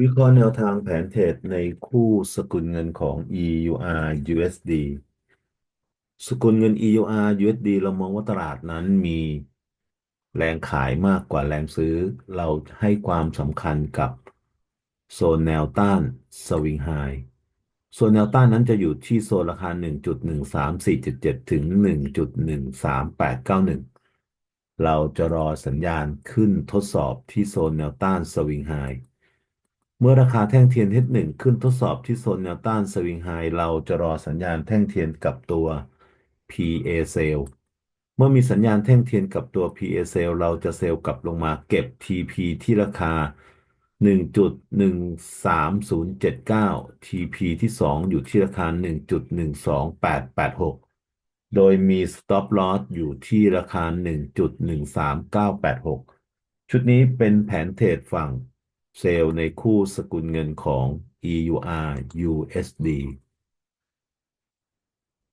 วิเคราะห์แนวทางแผนเทรดในคู่สกุลเงินของ EUR USD สกุลเงิน EUR USD เรามองว่าตลาดนั้นมีแรงขายมากกว่าแรงซื้อ เราให้ความสำคัญกับโซนแนวต้านสวิงไฮโซนแนวต้านนั้นจะอยู่ที่โซนราคา 1.13477 ถึง 1.13891 เราจะรอสัญญาณขึ้นทดสอบที่โซนแนวต้านสวิงไฮ เมื่อราคาแท่งเทียน H1 ขึ้นทดสอบที่โซนแนวต้านสวิงไฮเราจะรอสัญญาณแท่งเทียนกับตัว PA Sell เมื่อมีสัญญาณแท่งเทียนกับตัว PA Sell เราจะเซลล์กลับลงมาเก็บ TP ที่ราคา 1.13079 TP ที่ 2 อยู่ที่ราคา 1.12886 โดยมี Stop Loss อยู่ที่ราคา 1.13986 ชุดนี้เป็นแผนเทรดฝั่ง เซลล์ในคู่สกุลเงินของ EUR USD